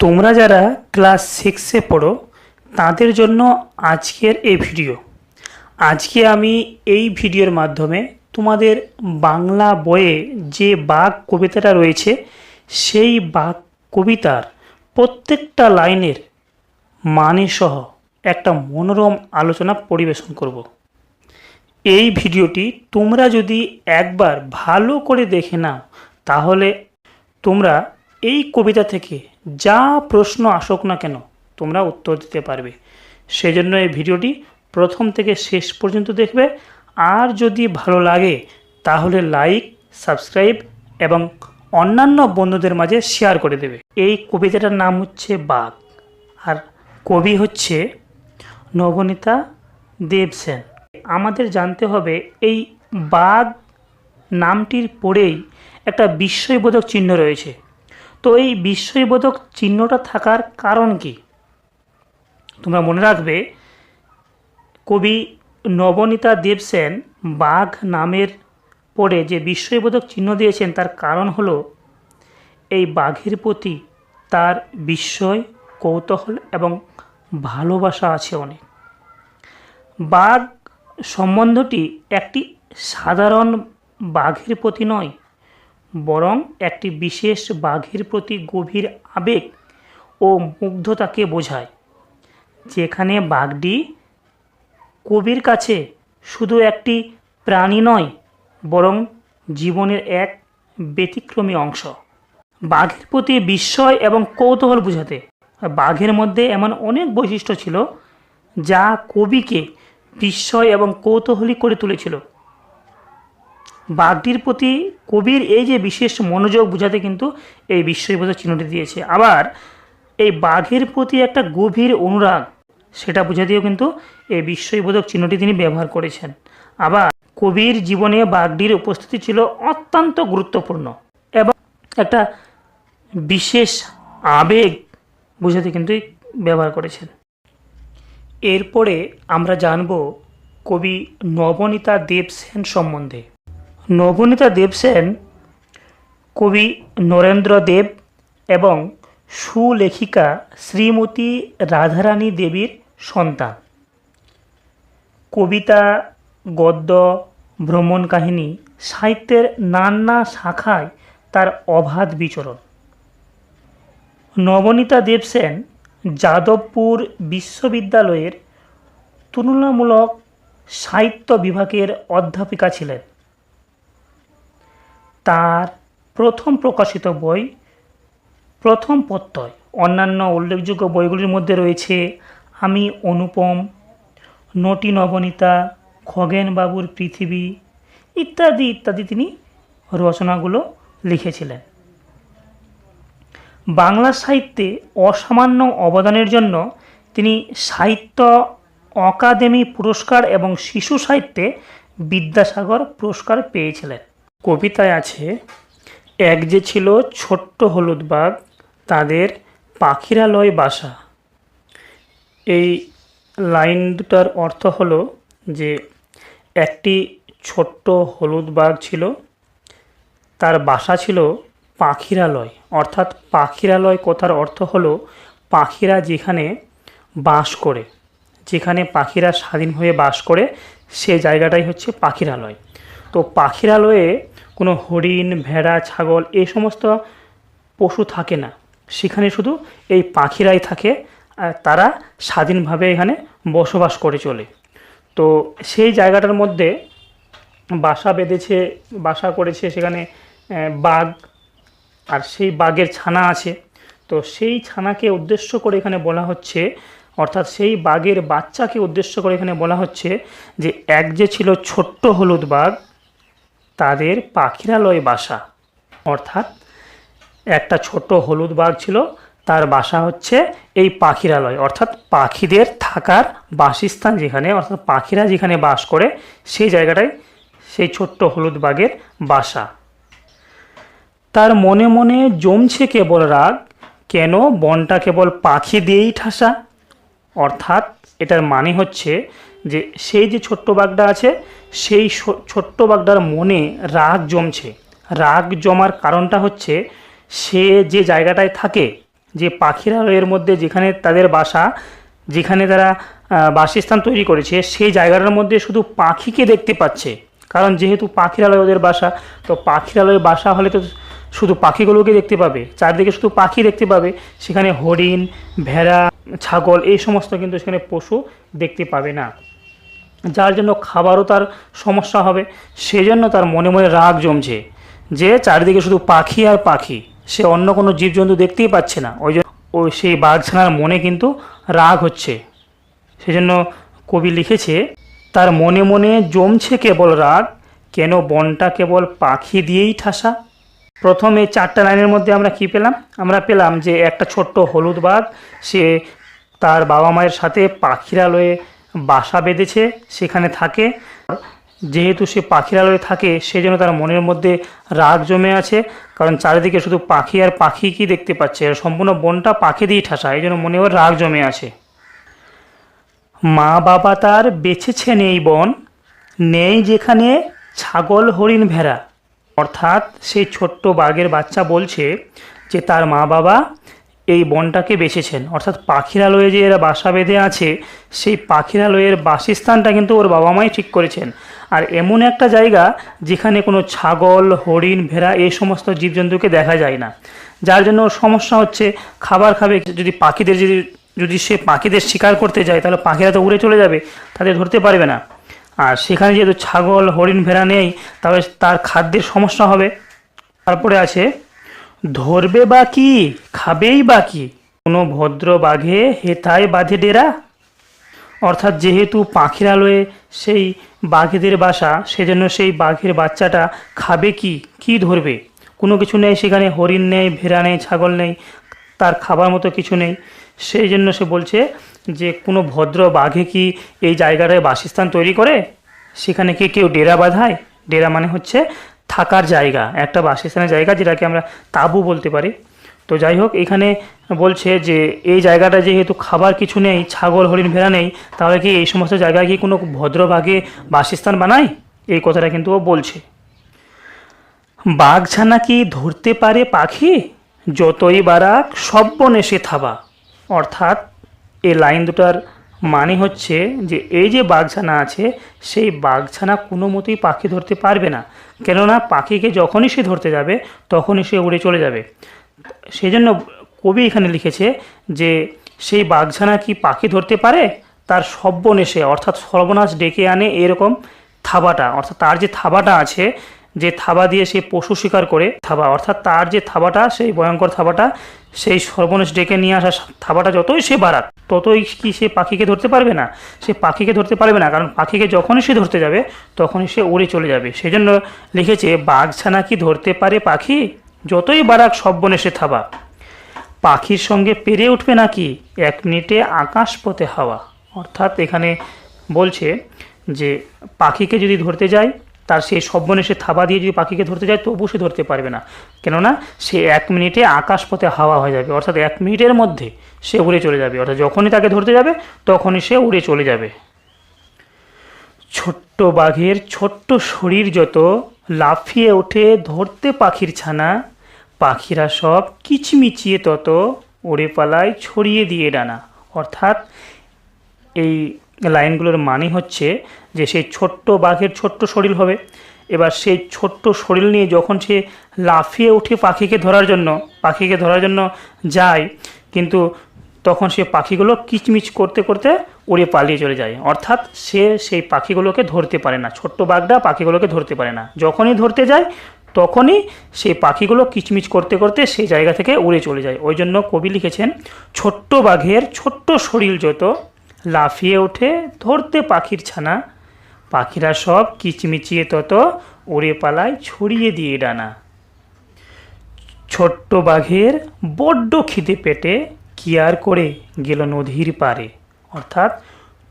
তোমরা যারা ক্লাস সিক্সে পড়ো, তাদের জন্য আজকের এই ভিডিও। আজকে আমি এই ভিডিওর মাধ্যমে তোমাদের বাংলা বইয়ে যে বাঘ কবিতাটা রয়েছে, সেই বাঘ কবিতার প্রত্যেকটা লাইনের মানে সহ একটা মনোরম আলোচনা পরিবেশন করব। এই ভিডিওটি তোমরা যদি একবার ভালো করে দেখে নাও, তাহলে তোমরা এই কবিতা থেকে যা প্রশ্ন আসুক না কেন, তোমরা উত্তর দিতে পারবে। সেজন্য এই ভিডিওটি প্রথম থেকে শেষ পর্যন্ত দেখবে। আর যদি ভালো লাগে, তাহলে লাইক, সাবস্ক্রাইব এবং অন্যান্য বন্ধুদের মাঝে শেয়ার করে দেবে। এই কবিতাটার নাম হচ্ছে বাঘ। আর কবি হচ্ছে নবনীতা দেবসেন। আমাদের জানতে হবে এই বাঘ নামটির পরেই একটা বিস্ময়বোধক চিহ্ন রয়েছে। তো এই বিস্ময়বোধক চিহ্নটা থাকার কারণ কি? তোমরা মনে রাখবে, কবি নবনীতা দেবসেন বাঘ নামের পরে যে বিস্ময়বোধক চিহ্ন দিয়েছেন, তার কারণ হলো এই বাঘের প্রতি তার বিস্ময়, কৌতূহল এবং ভালোবাসা আছে অনেক। বাঘ সম্বন্ধটি একটি সাধারণ বাঘের প্রতি নয় বরং একটি বিশেষ বাঘের প্রতি গভীর আবেগ ও মুগ্ধতাকে বোঝায়, যেখানে বাঘটি কবির কাছে শুধু একটি প্রাণী নয়, বরং জীবনের এক ব্যতিক্রমী অংশ। বাঘের প্রতি বিস্ময় এবং কৌতূহল বোঝাতে বাঘের মধ্যে এমন অনেক বৈশিষ্ট্য ছিল, যা কবিকে বিস্ময় এবং কৌতূহলী করে তুলেছিল। বাঘটির প্রতি কবির এই যে বিশেষ মনোযোগ বোঝাতে কিন্তু এই বিস্ময়বোধক চিহ্নটি দিয়েছে। আবার এই বাঘের প্রতি একটা গভীর অনুরাগ, সেটা বোঝাতেও কিন্তু এই বিস্ময়বোধক চিহ্নটি তিনি ব্যবহার করেছেন। আবার কবির জীবনে বাঘটির উপস্থিতি ছিল অত্যন্ত গুরুত্বপূর্ণ এবং একটা বিশেষ আবেগ বোঝাতে কিন্তু ব্যবহার করেছেন। এরপরে আমরা জানব কবি নবনীতা দেবসেন সম্বন্ধে। নবনীতা দেবসেন কবি নরেন্দ্র দেব এবং সুলেখিকা শ্রীমতী রাধারানী দেবীর সন্তান। কবিতা, গদ্য, ভ্রমণ কাহিনী, সাহিত্যের নানা শাখায় তার অবাধ বিচরণ। নবনীতা দেবসেন যাদবপুর বিশ্ববিদ্যালয়ের তুলনামূলক সাহিত্য বিভাগের অধ্যাপিকা ছিলেন। তার প্রথম প্রকাশিত বই প্রথম প্রত্যয়। অন্যান্য উল্লেখযোগ্য বইগুলির মধ্যে রয়েছে আমি অনুপম, নটি নবনীতা খগেনবাবুর পৃথিবী ইত্যাদি ইত্যাদি তিনি রচনাগুলো লিখেছিলেন। বাংলা সাহিত্যে অসামান্য অবদানের জন্য তিনি সাহিত্য অকাদেমি পুরস্কার এবং শিশু সাহিত্যে বিদ্যাসাগর পুরস্কার পেয়েছিলেন। কবিতায় আছে, এক যে ছিল ছোট্ট হলুদ বাঘ, তাদের পাখিরালয় বাসা। এই লাইন দুটার অর্থ হলো যে, একটি ছোট্ট হলুদ বাঘ ছিল, তার বাসা ছিল পাখিরালয় অর্থাৎ পাখিরালয় কথার অর্থ হলো পাখিরা যেখানে বাস করে, যেখানে পাখিরা স্বাধীন হয়ে বাস করে, সে জায়গাটাই হচ্ছে পাখিরালয় তো পাখিরালয়ে কোনো হরিণ, ভেড়া, ছাগল এই সমস্ত পশু থাকে না। সেখানে শুধু এই পাখিরাই থাকে, আর তারা স্বাধীনভাবে এখানে বসবাস করে চলে। তো সেই জায়গাটার মধ্যে বাসা বেঁধেছে, বাসা করেছে সেখানে বাঘ, আর সেই বাঘের ছানা আছে। তো সেই ছানাকে উদ্দেশ্য করে এখানে বলা হচ্ছে, অর্থাৎ সেই বাঘের বাচ্চাকে উদ্দেশ্য করে এখানে বলা হচ্ছে যে, এক যে ছিল ছোট্ট হলুদ বাঘ তাদের পাখিরালয় বাসা। অর্থাৎ একটা ছোট হলুদ বাঘ ছিল, তার বাসা হচ্ছে এই পাখিরালয়। অর্থাৎ পাখিদের থাকার বাসস্থান যেখানে, অর্থাৎ পাখিরা যেখানে বাস করে, সেই জায়গাটায় সেই ছোট্ট হলুদ বাঘের বাসা। তার মনে মনে জমছে কেবল রাগ, কেন বনটা কেবল পাখি দিয়েই ঠাসা? অর্থাৎ এটার মানে হচ্ছে যে সেই যে ছোট্ট বাঘটা আছে, সেই ছোট্ট বাঘটার মনে রাগ জমছে। রাগ জমার কারণটা হচ্ছে, সে যে জায়গাটায় থাকে, যে পাখিরালয়ের মধ্যে যেখানে তাদের বাসা, যেখানে তারা বাসস্থান তৈরি করেছে, সেই জায়গাটার মধ্যে শুধু পাখিকে দেখতে পাচ্ছে। কারণ যেহেতু পাখিরালয় ওদের বাসা, তো পাখিরালয়ের বাসা হলে তো শুধু পাখিগুলোকে দেখতে পাবে। চারদিকে শুধু পাখি দেখতে পাবে। সেখানে হরিণ, ভেড়া, ছাগল, এই সমস্ত কিন্তু সেখানে পশু দেখতে পাবে না। যার জন্য খাবারও তার সমস্যা হবে, সেজন্য তার মনে মনে রাগ জমছে। যে চারিদিকে শুধু পাখি আর পাখি, সে অন্য কোনো জীবজন্তু দেখতেই পাচ্ছে না। ওই জন্য ওই সেই বাঘছানার মনে কিন্তু রাগ হচ্ছে। সেজন্য কবি লিখেছে, তার মনে মনে জমছে কেবল রাগ, কেন বনটা কেবল পাখি দিয়েই ঠাসা? প্রথম এই চারটা লাইনের মধ্যে আমরা কি পেলাম? আমরা পেলাম যে একটা ছোট্ট হলুদ বাঘ, সে তার বাবা মায়ের সাথে পাখিরালয়ে বাসা বেঁধেছে, সেখানে থাকে। যেহেতু সে পাখিরালয়ে থাকে, সেজন্য তার মনের মধ্যে রাগ জমে আছে, কারণ চারিদিকে শুধু পাখি আর পাখি কি দেখতে পাচ্ছে। আর সম্পূর্ণ বনটা পাখি দিয়ে ঠাসা, এই জন্য মনে ওর রাগ জমে আছে। মা বাবা তার বেছেছেন এই বন, নেই যেখানে ছাগল হরিণ ভেড়া। অর্থাৎ সেই ছোট্ট বাঘের বাচ্চা বলছে যে, তার মা বাবা এই বনটাকে বেছেছেন। অর্থাৎ পাখিরালয়ে যে এরা বাসা বেঁধে আছে, সেই পাখিরালয়ের বাসস্থানটা কিন্তু ওর বাবা মাই ঠিক করেছেন। আর এমন একটা জায়গা যেখানে কোনো ছাগল, হরিণ, ভেড়া এই সমস্ত জীবজন্তুকে দেখা যায় না। যার জন্য সমস্যা হচ্ছে, খাবার খাবে, যদি পাখিদের যদি যদি সে পাখিদের শিকার করতে যায়, তাহলে পাখিরা তো উড়ে চলে যাবে, তাদের ধরতে পারবে না। আর সেখানে যেহেতু ছাগল, হরিণ, ভেড়া নেই, তাহলে তার খাদ্যের সমস্যা হবে। তারপরে আছে ধরবে বা কি, খাবেই বা কি? কোনো ভদ্র বাঘে হেতায় বাঁধে ডেরা? অর্থাৎ যেহেতু পাখিরালয়ে সেই বাঘেদের বাসা, সেজন্য সেই বাঘের বাচ্চাটা খাবে কি? কি ধরবে? কোনো কিছু নেই সেখানে, হরিণ নেই, ভেড়া নেই, ছাগল নেই, তার খাবার মতো কিছু নেই। সেই জন্য সে বলছে যে, কোনো ভদ্র বাঘে কি এই জায়গাটায় বাসস্থান তৈরি করে? সেখানে কি কেউ ডেরা বাঁধায়? ডেরা মানে হচ্ছে থাকার জায়গা, একটা বাসস্থানের জায়গা যেটাকে আমরা তাঁবু বলতে পারি। তো যাই হোক এখানে বলছে যে এই জায়গাটা যেহেতু খাবার কিছু নেই, ছাগল, হরিণ, ভেড়া নেই, তাহলে কি এই সমস্ত জায়গায় কি কোনো ভদ্রভাগে বাসস্থান বানায়? এই কথাটা কিন্তু ও বলছে। বাঘছানা কি ধরতে পারে পাখি? যতই বারাক, সব্বনেশে থাবা। অর্থাৎ, এই লাইন দুটার মানে হচ্ছে যে এই যে বাঘছানা আছে, সেই বাঘছানা কোনো মতেই পাখি ধরতে পারবে না। কেননা পাখিকে যখনই সে ধরতে যাবে, তখনই সে উড়ে চলে যাবে। সেই জন্য কবি এখানে লিখেছে যে, সেই বাঘছানা কি পাখি ধরতে পারে? তার সব্বনেশে অর্থাৎ সর্বনাশ ডেকে আনে এরকম থাবাটা, অর্থাৎ তার যে থাবাটা আছে যে থাবা দিয়ে সে পশু শিকার করে থাবা, অর্থাৎ তার যে থাবাটা, সেই ভয়ঙ্কর থাবাটা, সেই সর্বনাশ ডেকে নিয়ে আসা থাবাটা যতই সে বাড়াক, ততই কি সে পাখিকে ধরতে পারবে না? সে পাখিকে ধরতে পারবে না, কারণ পাখিকে যখনই সে ধরতে যাবে, তখনই সে উড়ে চলে যাবে। সেই জন্য লিখেছে, বাঘছানা কি ধরতে পারে পাখি? যতই বাড়াক সব্বনেশে থাবা। পাখির সঙ্গে পেরে উঠবে নাকি? এক মিনিটে আকাশ পথে হাওয়া। অর্থাৎ এখানে বলছে যে, পাখিকে যদি ধরতে যায় তার সেই সব্বনেশে থাবা দিয়ে যদি পাখিকে ধরতে যায় তবু সে ধরতে পারবে না। কেননা, সে এক মিনিটে আকাশ পথে হাওয়া হয়ে যাবে, অর্থাৎ এক মিনিটের মধ্যে সে উড়ে চলে যাবে। অর্থাৎ যখনই তাকে ধরতে যাবে, তখনই সে উড়ে চলে যাবে। ছোট্ট বাঘের ছোট্ট শরীর যত, লাফিয়ে ওঠে ধরতে পাখির ছানা, পাখিরা সব কিচমিচিয়ে তত ওড়ে পালায় ছড়িয়ে দিয়ে ডানা। অর্থাৎ এই লাইনগুলোর মানে হচ্ছে যে সেই ছোট্ট বাঘের ছোট্ট শরীর হবে। এবার সেই ছোট্ট শরীর নিয়ে যখন সে লাফিয়ে উঠে পাখিকে ধরার জন্য, পাখিকে ধরার জন্য যায়, কিন্তু তখন সে পাখিগুলো কিচমিচ করতে করতে উড়ে পালিয়ে চলে যায়। অর্থাৎ সে সেই পাখিগুলোকে ধরতে পারে না। ছোট্ট বাঘটা পাখিগুলোকে ধরতে পারে না। যখনই ধরতে যায়, তখনই সেই পাখিগুলো কিচমিচ করতে করতে সেই জায়গা থেকে উড়ে চলে যায়। ওই জন্য কবি লিখেছেন, ছোট্ট বাঘের ছোট্ট শরীর যত লাফিয়ে ওঠে ধরতে পাখির ছানা। পাখিরা সব কিচমিচিয়ে তত উড়ে পালায় ছড়িয়ে দিয়ে ডানা। ছোট্ট বাঘের বড্ড খিদে পেটে কি আর করে গেল নদীর পারে অর্থাৎ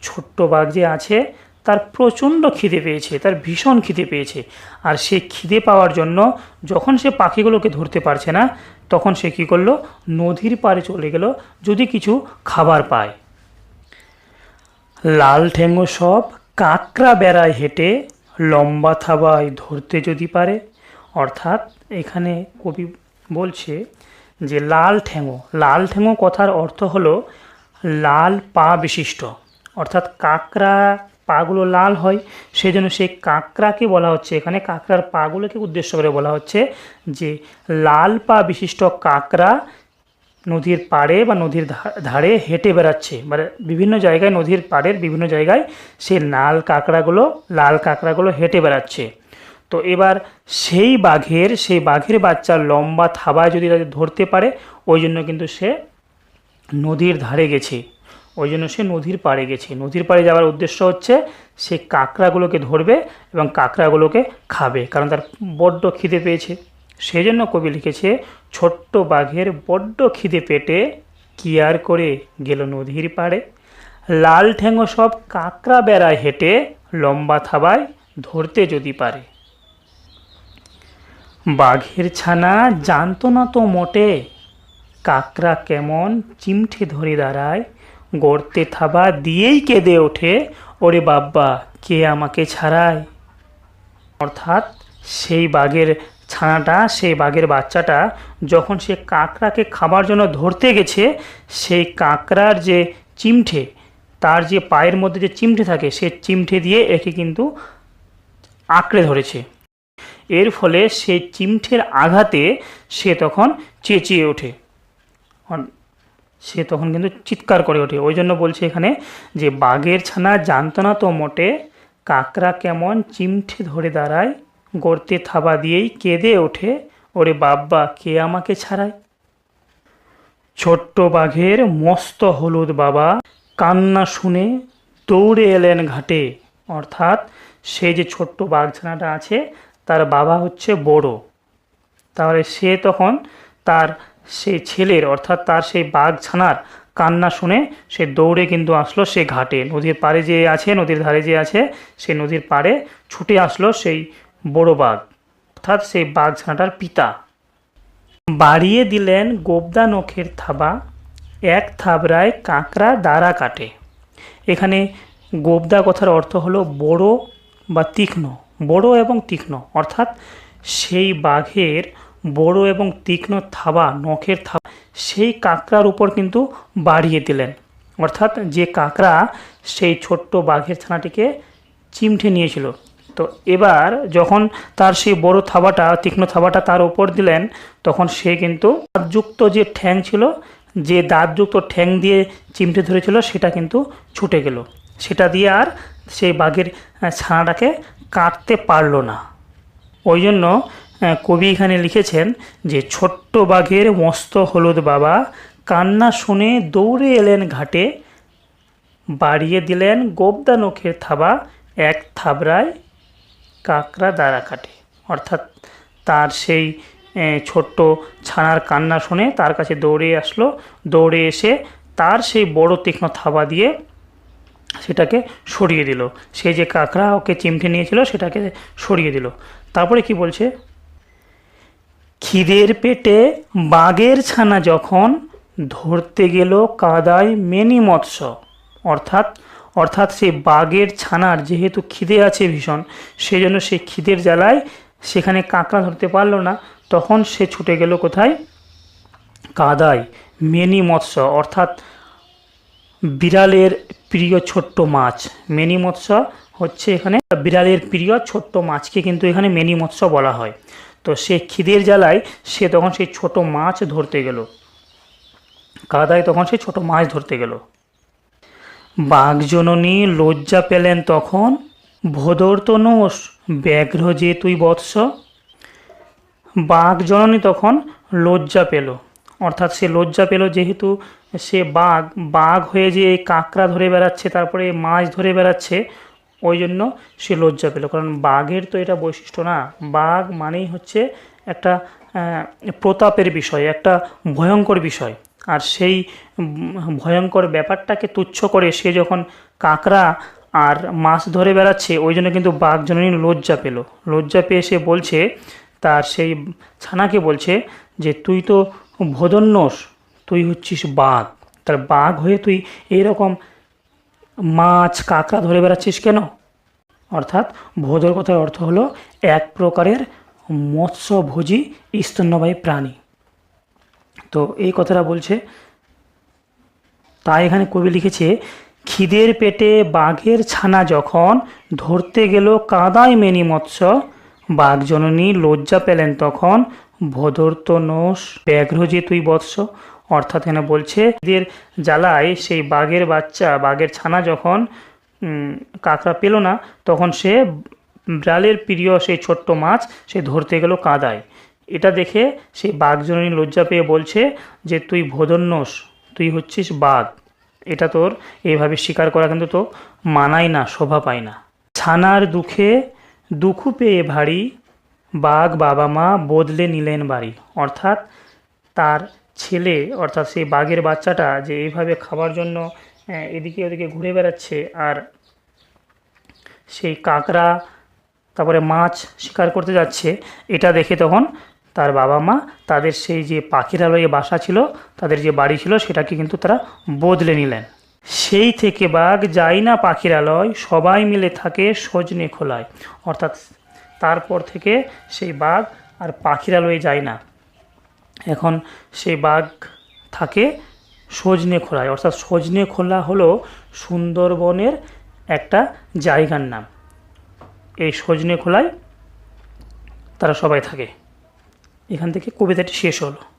ছোট্ট বাঘ যে আছে, তার প্রচণ্ড খিদে পেয়েছে, তার ভীষণ খিদে পেয়েছে। আর সে খিদে পাওয়ার জন্য যখন সে পাখিগুলোকে ধরতে পারছে না, তখন সে কী করল? নদীর পাড়ে চলে গেল, যদি কিছু খাবার পায়। লাল ঠেঙ্গো সব কাঁকড়া বেড়ায় হেঁটে লম্বা থাবায় ধরতে যদি পারে। অর্থাৎ এখানে কবি বলছে যে লাল ঠেঙো লাল ঠেঙো কথার অর্থ হলো লাল পা বিশিষ্ট। অর্থাৎ কাঁকড়া পাগুলো লাল হয় সেই জন্য সেই কাঁকড়াকে বলা হচ্ছে, এখানে কাঁকড়ার পাগুলোকে উদ্দেশ্য করে বলা হচ্ছে যে লাল পা বিশিষ্ট কাঁকড়া নদীর পাড়ে বা নদীর ধারে হেঁটে বেড়াচ্ছে। মানে বিভিন্ন জায়গায় নদীর পাড়ের বিভিন্ন জায়গায় সে লাল কাঁকড়াগুলো লাল কাঁকড়াগুলো হেঁটে বেড়াচ্ছে। তো এবার সেই বাঘের সেই বাঘের বাচ্চার লম্বা থাবায় যদি ধরতে পারে, ওই জন্য কিন্তু সে নদীর ধারে গেছে। ওই জন্য সে নদীর পাড়ে গেছে। নদীর পাড়ে যাওয়ার উদ্দেশ্য হচ্ছে, সে কাঁকড়াগুলোকে ধরবে এবং কাঁকড়াগুলোকে খাবে। কারণ তার বড্ড খিদে পেয়েছে। সেই জন্য কবি লিখেছে, ছোট্ট বাঘের বড্ড খিদে পেটে কি আর করে গেল নদীর পাড়ে? লাল ঠ্যাঙো সব কাঁকড়া বেড়ায় হেঁটে, লম্বা থাবায় ধরতে যদি পারে। বাঘের ছানা জানতো না তো মোটে, কাকড়া কেমন চিমঠে ধরে দাঁড়ায়। গড়তে থাবা দিয়েই কেঁদে ওঠে, ওরে বাব্বা, কে আমাকে ছাড়ায়? অর্থাৎ সেই বাঘের ছানাটা, সেই বাঘের বাচ্চাটা যখন সে কাঁকড়াকে খাবার জন্য ধরতে গেছে, সেই কাঁকড়ার যে চিমঠে, তার যে পায়ের মধ্যে যে চিমঠে থাকে, সে চিমঠে দিয়ে একে কিন্তু আঁকড়ে ধরেছে। এর ফলে সেই চিমঠের আঘাতে সে তখন চেঁচিয়ে ওঠে। সে তখন কিন্তু চিৎকার করে ওঠে। ওই জন্য বলছে এখানে যে, বাঘের ছানা জানতো না তো মোটে কাকড়া কেমন চিমঠে ধরে দাঁড়ায় গড়তে থাবা দিয়েই কেঁদে ওঠে, ওরে বাব্বা, কে আমাকে ছাড়ায়? ছোট্ট বাঘের মস্ত হলুদ বাবা কান্না শুনে দৌড়ে এলেন ঘাটে। অর্থাৎ সে যে ছোট্ট বাঘছানাটা আছে, তার বাবা হচ্ছে বড়। তাহলে সে তখন তার সেই ছেলের, অর্থাৎ তার সেই বাঘ ছানার কান্না শুনে সে দৌড়ে কিন্তু আসলো সে ঘাটে। নদীর পাড়ে যে আছে, নদীর ধারে যে আছে, সে নদীর পাড়ে ছুটে আসলো সেই বড় বাঘ, অর্থাৎ সেই বাঘ ছানাটার পিতা। বাড়িয়ে দিলেন গোবদা নখের থাবা, এক থাবড়ায় কাঁকড়া দাঁড়া কাটে। এখানে গোবদা কথার অর্থ হলো বড় বা তীক্ষ্ণ, বড় এবং তীক্ষ্ণ, অর্থাৎ সেই বাঘের বড় এবং তীক্ষ্ণ থাবা, নখের থাবা, সেই কাঁকড়ার উপর কিন্তু বাড়িয়ে দিলেন। অর্থাৎ যে কাঁকড়া সেই ছোট্ট বাঘের ছানাটিকে চিমঠে নিয়েছিল। তো এবার যখন তার সেই বড় থাবাটা, তীক্ষ্ণ থাবাটা তার উপর দিলেন, তখন সে কিন্তু দাঁতযুক্ত যে ঠ্যাং ছিল, যে দাঁতযুক্ত ঠ্যাং দিয়ে চিমটে ধরেছিল, সেটা কিন্তু ছুটে গেল। সেটা দিয়ে আর সেই বাঘের ছানাটাকে কাটতে পারল না। ওই জন্য কবি এখানে লিখেছেন যে, ছোট্ট বাঘের মস্ত হলুদ বাবা কান্না শুনে দৌড়ে এলেন ঘাটে, বাড়িয়ে দিলেন গোবদা নখের থাবা এক থাবড়ায় কাকড়া দাঁড়া কাটে। অর্থাৎ তার সেই ছোট্ট ছানার কান্না শুনে তার কাছে দৌড়ে আসলো। দৌড়ে এসে তার সেই বড় তীক্ষ্ণ থাবা দিয়ে সেটাকে সরিয়ে দিল। সে যে কাঁকড়া ওকে চিমটে নিয়েছিল সেটাকে সরিয়ে দিল। তারপরে কি বলছে? খিদের পেটে বাঘের ছানা যখন ধরতে গেল কাদায় মেনি মৎস্য অর্থাৎ অর্থাৎ সেই বাঘের ছানার যেহেতু খিদে আছে ভীষণ, সেজন্য সেই খিদের জ্বালায় সেখানে কাঁকড়া ধরতে পারল না। তখন সে ছুটে গেল কোথায়? কাদায়। মেনি মৎস্য, অর্থাৎ বিড়ালের প্রিয় ছোট্ট মাছ। মেনি মৎস্য হচ্ছে এখানে বিড়ালের প্রিয় ছোট্ট মাছকে কিন্তু এখানে মেনি মৎস্য বলা হয়। তো সে খিদের জ্বালায় সে তখন সেই ছোট মাছ ধরতে গেল। কাদায় তখন সে ছোট মাছ ধরতে গেল। বাঘজননী লজ্জা পেলেন তখন। ভোদর তো নোস ব্যাঘ্র যে তুই বৎস। বাঘ জননী তখন লজ্জা পেল। অর্থাৎ সে লজ্জা পেল যেহেতু সে বাঘ বাঘ হয়ে যে এই কাঁকড়া ধরে বেড়াচ্ছে, তারপরে মাছ ধরে বেড়াচ্ছে, ওই জন্য সে লজ্জা পেল। কারণ বাঘের তো এটা বৈশিষ্ট্য না। বাঘ মানেই হচ্ছে একটা প্রতাপের বিষয়, একটা ভয়ঙ্কর বিষয়। আর সেই ভয়ঙ্কর ব্যাপারটাকে তুচ্ছ করে সে যখন কাঁকড়া আর মাছ ধরে বেড়াচ্ছে, ওই জন্য কিন্তু বাঘ জননী লজ্জা পেল। লজ্জা পেয়ে সে বলছে, তার সেই ছানাকে বলছে যে, তুই তো ভোদন্যস তুই হচ্ছিস বাঘ। তার বাঘ হয়ে তুই এইরকম মাছ, কাঁকড়া ধরে বেড়াচ্ছিস কেন? অর্থাৎ ভোদর কথার অর্থ হলো, এক প্রকারের মৎস্যভোজী স্তন্যবায়ী প্রাণী। তো এই কথাটা বলছে। তাই এখানে কবি লিখেছে, খিদের পেটে বাঘের ছানা যখন ধরতে গেল কাদায় মেনি মৎস্য বাঘ জননী লজ্জা পেলেন তখন ভদর্ত নোষ ব্যাঘ্র যে তুই বৎস। অর্থাৎ এখানে বলছে, খিদের জ্বালায় সেই বাঘের বাচ্চা, বাঘের ছানা যখন কাঁকড়া পেল না, তখন সে বিড়ালের প্রিয় সেই ছোট্ট মাছ, সে ধরতে গেল কাদায়। এটা দেখে সেই বাঘজননী লজ্জা পেয়ে বলছে যে, তুই ভোদন্যস, তুই হচ্ছিস বাঘ। এটা তোর এইভাবে স্বীকার করা কিন্তু তো মানায় না, শোভা পায় না। ছানার দুঃখে দুঃখ পেয়ে ভারী বাঘ বাবা মা বদলে নিলেন বাড়ি। অর্থাৎ তার ছেলে, অর্থাৎ সেই বাঘের বাচ্চাটা যে এইভাবে খাবার জন্য এদিকে ওদিকে ঘুরে বেড়াচ্ছে আর সেই কাঁকড়া, তারপরে মাছ শিকার করতে যাচ্ছে, এটা দেখে তখন তার বাবা মা, তাদের সেই যে পাখিরালয়ে বাসা ছিল, তাদের যে বাড়ি ছিল, সেটাকে কিন্তু তারা বদলে নিলেন। সেই থেকে বাঘ যায় না পাখিরালয় সবাই মিলে থাকে সজনে খোলায়। অর্থাৎ তারপর থেকে সেই বাঘ আর পাখিরালয়ে যায় না। এখন সেই বাঘ থাকে সজনে খোলায়। অর্থাৎ সজনে খোলা হলো সুন্দরবনের একটা জায়গার নাম। এই সজনে খোলায় তারা সবাই থাকে। এখান থেকে কবিতাটি শেষ হলো।